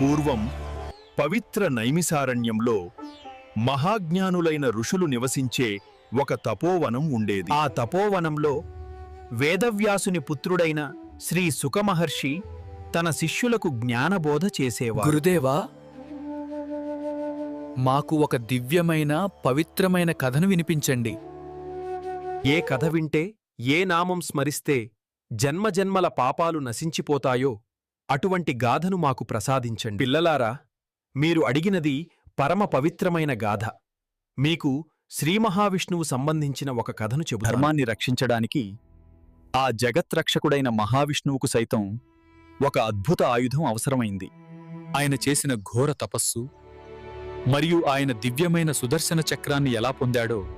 పూర్వం పవిత్ర నైమిసారణ్యంలో మహాజ్ఞానులైన ఋషులు నివసించే ఒక తపోవనం ఉండేది. ఆ తపోవనంలో వేదవ్యాసుని పుత్రుడైన శ్రీ సుఖమహర్షి తన శిష్యులకు జ్ఞానబోధ చేసేవారు గురుదేవా మాకు ఒక దివ్యమైన పవిత్రమైన కథను వినిపించండి. ఏ కథ వింటే ఏ నామం స్మరిస్తే జన్మజన్మల పాపాలు నశించిపోతాయో అటువంటి గాథను మాకు ప్రసాదించండి. పిల్లలారా మీరు అడిగినది పరమ పవిత్రమైన గాథ. మీకు శ్రీమహావిష్ణువు సంబంధించిన ఒక కథను చెబుతాను. ధర్మాన్ని రక్షించడానికి ఆ జగత్రక్షకుడైన మహావిష్ణువుకు సైతం ఒక అద్భుత ఆయుధం అవసరమైంది. ఆయన చేసిన ఘోర తపస్సు మరియు ఆయన దివ్యమైన సుదర్శన చక్రాన్ని ఎలా పొందాడో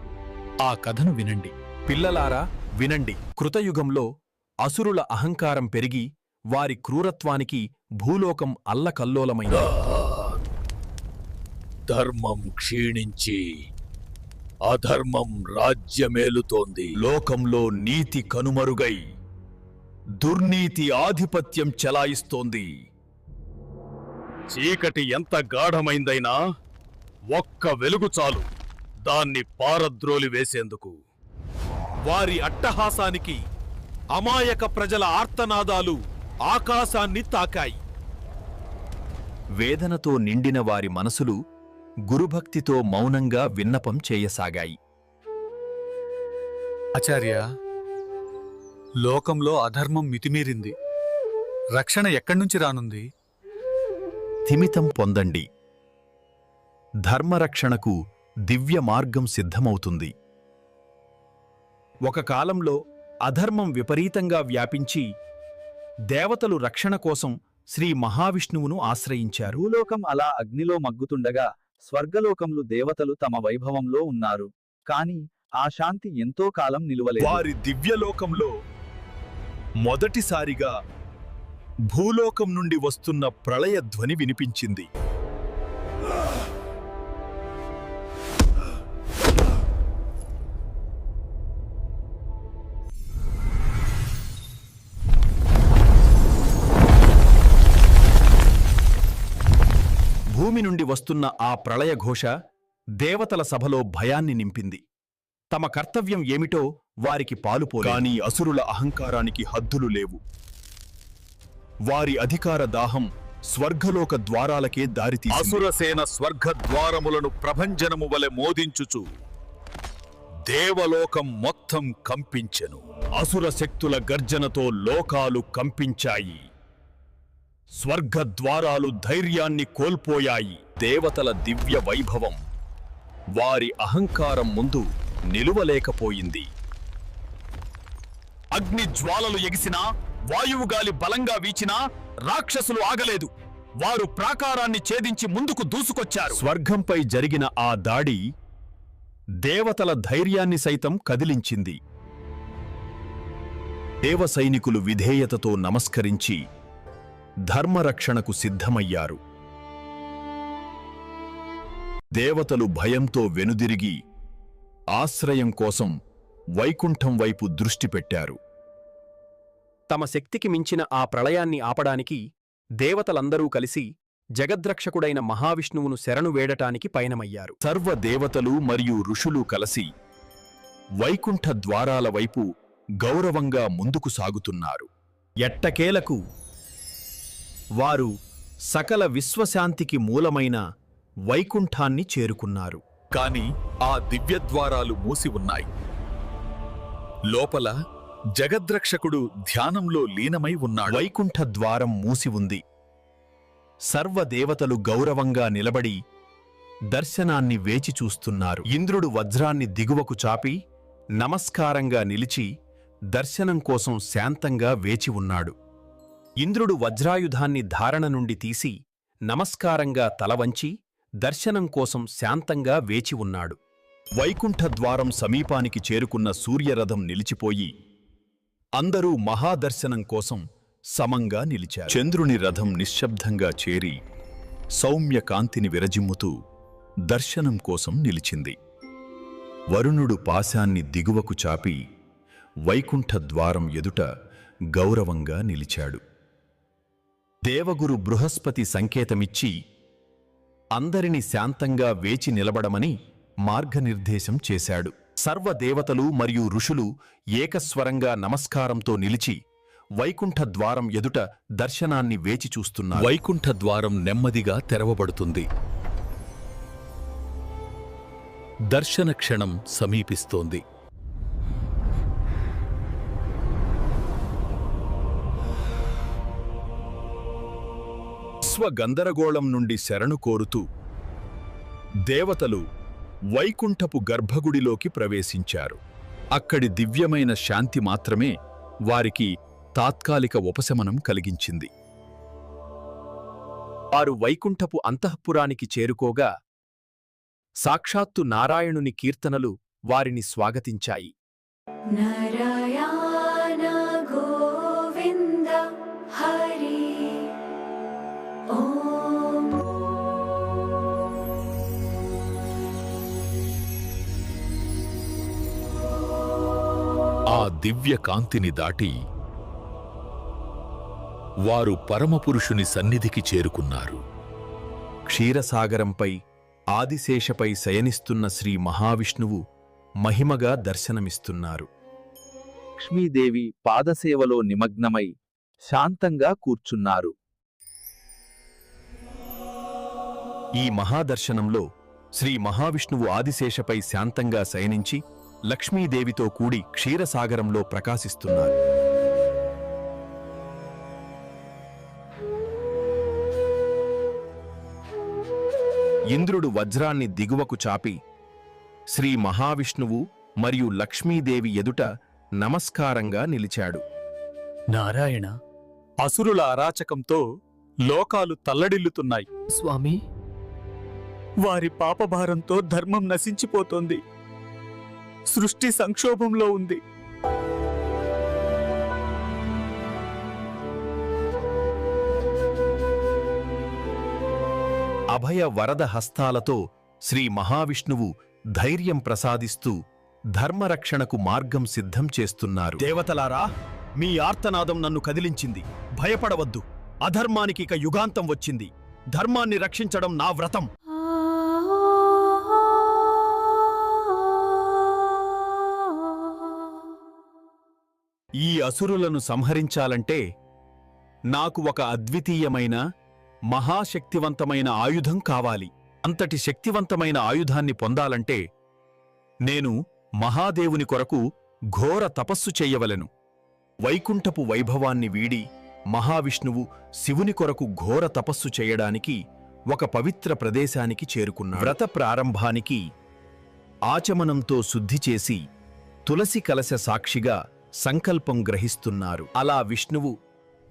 ఆ కథను వినండి. పిల్లలారా వినండి. కృతయుగంలో అసురుల అహంకారం పెరిగి వారి క్రూరత్వానికి భూలోకం అల్లకల్లోలమైంది. ధర్మం క్షీణించి అధర్మం రాజ్యమేలుతోంది. లోకంలో నీతి కనుమరుగై దుర్నీతి ఆధిపత్యం చెలాయిస్తోంది. చీకటి ఎంత గాఢమైందైనా ఒక్క వెలుగు చాలు దాన్ని పారద్రోలి వేసేందుకు. వారి అట్టహాసానికి అమాయక ప్రజల ఆర్తనాదాలు ఆకాశాన్ని తాకాయి. వేదనతో నిండిన వారి మనసులు గురుభక్తితో మౌనంగా విన్నపం చేయసాగాయి. ఆచార్య లోకంలో అధర్మం మితిమీరింది. రక్షణ ఎక్కడ్నుంచి రానుంది? స్థిమితం పొందండి. ధర్మరక్షణకు దివ్య మార్గం సిద్ధమవుతుంది. ఒక కాలంలో అధర్మం విపరీతంగా వ్యాపించి దేవతలు రక్షణ కోసం శ్రీ మహావిష్ణువును ఆశ్రయించారు. భూలోకం అలా అగ్నిలో మగ్గుతుండగా స్వర్గలోకంలో దేవతలు తమ వైభవంలో ఉన్నారు. కాని ఆ శాంతి ఎంతో కాలం నిలువలేదు. వారి దివ్యలోకంలో మొదటిసారిగా భూలోకం నుండి వస్తున్న ప్రళయ ధ్వని వినిపించింది. భూమి నుండి వస్తున్న ఆ ప్రళయఘోష దేవతల సభలో భయాన్ని నింపింది. తమ కర్తవ్యం ఏమిటో వారికి పాలుపోలేదు కాని అసురుల అహంకారానికి హద్దులు లేవు. వారి అధికార దాహం స్వర్గలోక ద్వారాలకే దారితీసింది అసురసేన స్వర్గ ద్వారములను ప్రభంజనము వలె మోదించుచు దేవలోకం మొత్తం కంపించెను. అసుర శక్తుల గర్జనతో లోకాలు కంపించాయి. స్వర్గద్వారాలు ధైర్యాన్ని కోల్పోయాయి దేవతల దివ్య వైభవం. వారి అహంకారం ముందు నిలువలేకపోయింది. అగ్ని జ్వాలలు ఎగిసినా వాయువుగాలి బలంగా వీచినా రాక్షసులు ఆగలేదు. వారు ప్రాకారాన్ని ఛేదించి ముందుకు దూసుకొచ్చారు. స్వర్గంపై జరిగిన ఆ దాడి దేవతల ధైర్యాన్ని సైతం కదిలించింది. దేవ సైనికులు విధేయతతో నమస్కరించి ధర్మరక్షణకు సిద్ధమయ్యారు. దేవతలు భయంతో వెనుదిరిగి ఆశ్రయం కోసం వైకుంఠం వైపు దృష్టి పెట్టారు. తమ శక్తికి మించిన ఆ ప్రళయాన్ని ఆపడానికి దేవతలందరూ కలిసి జగద్రక్షకుడైన మహావిష్ణువును శరణు వేడటానికి పయనమయ్యారు. సర్వ దేవతలు మరియు ఋషులు కలిసి వైకుంఠ ద్వారాల వైపు గౌరవంగా ముందుకు సాగుతున్నారు. ఎట్టకేలకు వారు సకల విశ్వశాంతికి మూలమైన వైకుంఠాన్ని చేరుకున్నారు. కాని ఆ దివ్యద్వారాలు మూసి ఉన్నాయి. లోపల జగద్రక్షకుడు ధ్యానంలో లీనమై ఉన్నాడు. వైకుంఠ ద్వారం మూసి ఉంది. సర్వదేవతలు గౌరవంగా నిలబడి దర్శనాన్ని వేచి చూస్తున్నారు. ఇంద్రుడు వజ్రాన్ని దిగువకు చాపి నమస్కారంగా నిలిచి దర్శనం కోసం శాంతంగా వేచి ఉన్నాడు. ఇంద్రుడు వజ్రాయుధాన్ని ధారణ నుండి తీసి నమస్కారంగా తలవంచి దర్శనం కోసం శాంతంగా వేచి ఉన్నాడు. వైకుంఠద్వారం సమీపానికి చేరుకున్న సూర్యరథం నిలిచిపోయి అందరూ మహాదర్శనం కోసం సమంగా నిలిచారు. చంద్రుని రథం నిశ్శబ్దంగా చేరి సౌమ్య కాంతిని విరజిమ్ముతూ దర్శనం కోసం నిలిచింది. వరుణుడు పాశాన్ని దిగువకు చాపి వైకుంఠద్వారం ఎదుట గౌరవంగా నిలిచాడు. దేవగురు బృహస్పతి సంకేతమిచ్చి అందరిని శాంతంగా వేచి నిలబడమని మార్గనిర్దేశం చేశాడు. సర్వదేవతలు మరియు ఋషులు ఏకస్వరంగా నమస్కారంతో నిలిచి వైకుంఠ ద్వారం ఎదుట దర్శనాన్ని వేచి చూస్తున్నారు. వైకుంఠ ద్వారం నెమ్మదిగా తెరవబడుతుంది. దర్శన క్షణం సమీపిస్తోంది. విశ్వ గందరగోళం నుండి శరణు కోరుతూ దేవతలు వైకుంఠపు గర్భగుడిలోకి ప్రవేశించారు. అక్కడి దివ్యమైన శాంతి మాత్రమే వారికి తాత్కాలిక ఉపశమనం కలిగించింది. వారు వైకుంఠపు అంతఃపురానికి చేరుకోగా సాక్షాత్తు నారాయణుని కీర్తనలు వారిని స్వాగతించాయి. నారా ఆ దివ్య కాంతిని దాటి వారు పరమపురుషుని సన్నిధికి చేరుకున్నారు. క్షీరసాగరంపై ఆదిశేషపై శయనిస్తున్న శ్రీ మహావిష్ణువు మహిమగా దర్శనమిస్తున్నారు. లక్ష్మీదేవి పాదసేవలో నిమగ్నమై శాంతంగా కూర్చున్నారు. ఈ మహాదర్శనంలో శ్రీ మహావిష్ణువు ఆదిశేషపై శాంతంగా శయనించి లక్ష్మీదేవితో కూడి క్షీరసాగరంలో ప్రకాశిస్తున్నారు. ఇంద్రుడు వజ్రాన్ని దిగువకు చాపి శ్రీ మహావిష్ణువు మరియు లక్ష్మీదేవి ఎదుట నమస్కారంగా నిలిచాడు. నారాయణ అసురుల అరాచకంతో లోకాలు తల్లడిల్లుతున్నాయి. స్వామి వారి పాపభారంతో ధర్మం నశించిపోతోంది. సృష్టి సంక్షోభంలో ఉంది. అభయ వరద హస్తాలతో శ్రీ మహావిష్ణువు ధైర్యం ప్రసాదిస్తూ ధర్మరక్షణకు మార్గం సిద్ధం చేస్తున్నారు. దేవతలారా మీ ఆర్తనాదం నన్ను కదిలించింది. భయపడవద్దు. అధర్మానికి ఇక యుగాంతం వచ్చింది. ధర్మాన్ని రక్షించడం నా వ్రతం. ఈ అసురులను సంహరించాలంటే నాకు ఒక అద్వితీయమైన మహాశక్తివంతమైన ఆయుధం కావాలి. అంతటి శక్తివంతమైన ఆయుధాన్ని పొందాలంటే నేను మహాదేవుని కొరకు ఘోర తపస్సు చెయ్యవలెను వైకుంఠపు వైభవాన్ని వీడి మహావిష్ణువు శివుని కొరకు ఘోర తపస్సు చేయడానికి ఒక పవిత్ర ప్రదేశానికి చేరుకున్నాడు. వ్రత ప్రారంభానికి ఆచమనంతో శుద్ధి చేసి తులసి కలశ సాక్షిగా సంకల్పం గ్రహిస్తున్నారు. అలా విష్ణువు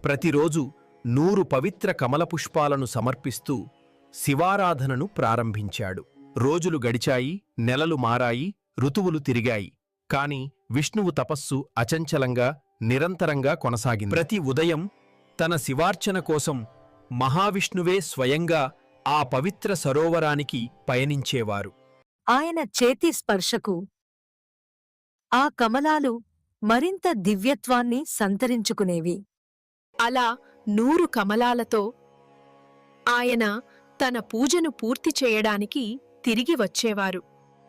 ప్రతిరోజు నూరు పవిత్ర కమల పుష్పాలను సమర్పిస్తూ శివారాధనను ప్రారంభించాడు. రోజులు గడిచాయి నెలలు మారాయి ఋతువులు తిరిగాయి. కాని విష్ణువు తపస్సు అచంచలంగా నిరంతరంగా కొనసాగింది. ప్రతి ఉదయం తన శివార్చన కోసం మహావిష్ణువే స్వయంగా ఆ పవిత్ర సరోవరానికి పయనించేవారు. ఆయన చేతి స్పర్శకు ఆ కమలాలు మరింత దివ్యత్వాన్ని సంతరించుకునేవి. అలా నూరు కమలాలతో ఆయన తన పూజను పూర్తి చేయడానికి తిరిగి వచ్చేవారు.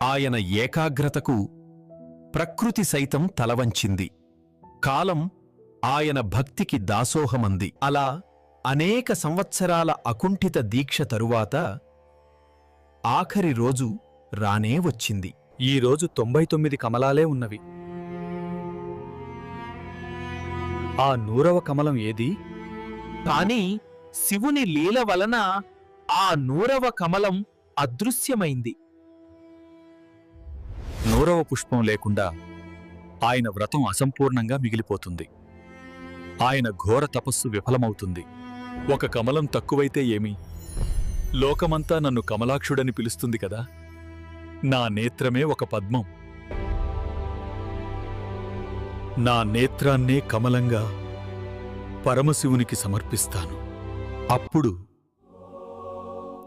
ఆయన ఏకాగ్రతకు ప్రకృతి సైతం తలవంచింది. కాలం ఆయన భక్తికి దాసోహమంది. అలా అనేక సంవత్సరాల అకుంఠిత దీక్ష తరువాత ఆఖరి రోజు రానే వచ్చింది. ఈ రోజు తొంభై తొమ్మిది కమలాలే ఉన్నవి. ఆ నూరవ కమలం ఏది? కాని శివుని లీల వలన ఆ నూరవ కమలం అదృశ్యమైంది. నూరవ పుష్పం లేకుండా ఆయన వ్రతం అసంపూర్ణంగా మిగిలిపోతుంది. ఆయన ఘోర తపస్సు విఫలమవుతుంది. ఒక కమలం తక్కువైతే ఏమి? లోకమంతా నన్ను కమలాక్షుడని పిలుస్తుంది కదా? నా నేత్రమే ఒక పద్మం. నా నేత్రాన్నే కమలంగా పరమశివునికి సమర్పిస్తాను. అప్పుడు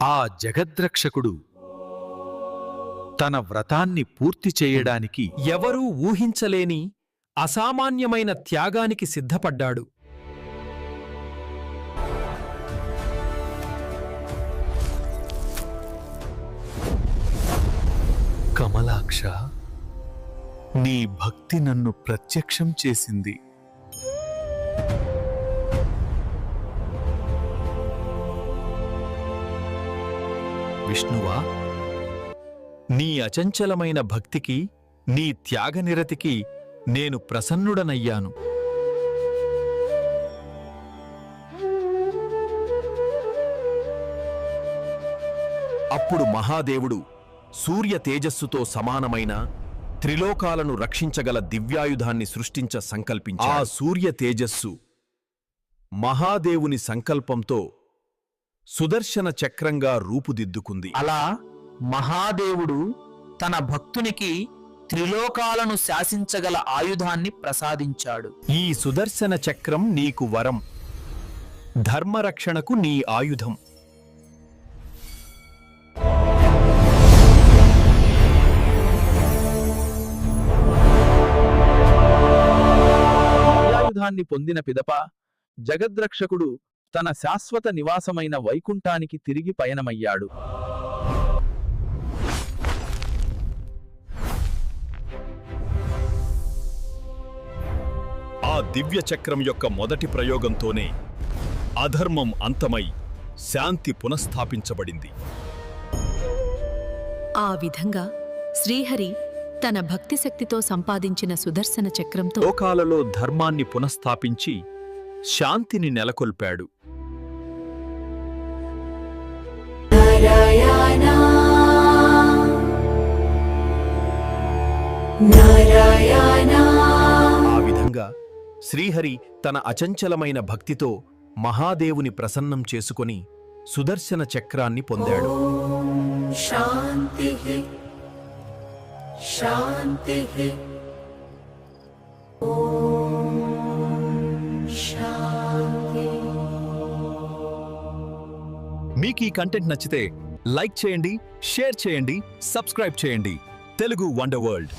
ఆ జగద్రక్షకుడు తన వ్రతాన్ని పూర్తి చేయడానికి ఎవరూ ఊహించలేని అసామాన్యమైన త్యాగానికి సిద్ధపడ్డాడు. కమలాక్ష నీ భక్తి నన్ను ప్రత్యక్షం చేసింది. విష్ణువా నీ అచంచలమైన భక్తికి నీ త్యాగనిరతికి నేను ప్రసన్నుడనయ్యాను. అప్పుడు మహాదేవుడు సూర్య తేజస్సుతో సమానమైన త్రిలోకాలను రక్షించగల దివ్యాయుధాన్ని సృష్టించ సంకల్పించాడు. ఆ సూర్య తేజస్సు మహాదేవుని సంకల్పంతో సుదర్శన చక్రంగా రూపుదిద్దుకుంది. అలా మహాదేవుడు తన భక్తునికి త్రిలోకాలను శాసించగల ఆయుధాన్ని ప్రసాదించాడు. ఈ సుదర్శన చక్రం నీకు వరం. ధర్మరక్షణకు నీ ఆయుధం. దివ్యాయుధాన్ని పొందిన పిదప జగద్రక్షకుడు తన శాశ్వత నివాసమైన వైకుంఠానికి తిరిగి పయనమయ్యాడు. ఆ దివ్య చక్రం యొక్క మొదటి ప్రయోగంతోనే అధర్మం అంతమై శాంతి పునఃస్థాపించబడింది. ఆ విధంగా శ్రీహరి తన భక్తి శక్తితో సంపాదించిన సుదర్శన చక్రంతో లోకాలలో ధర్మాన్ని పునఃస్థాపించి శాంతిని నెలకొల్పాడు. నారాయణ నారాయణ. ఆ విధంగా శ్రీహరి తన అచంచలమైన భక్తితో మహాదేవుని ప్రసన్నం చేసుకొని సుదర్శన చక్రాన్ని పొందాడు. శాంతి. శాంతి మీకు ఈ కంటెంట్ నచ్చితే లైక్ చేయండి షేర్ చేయండి సబ్స్క్రైబ్ చేయండి. Telugu wonder world.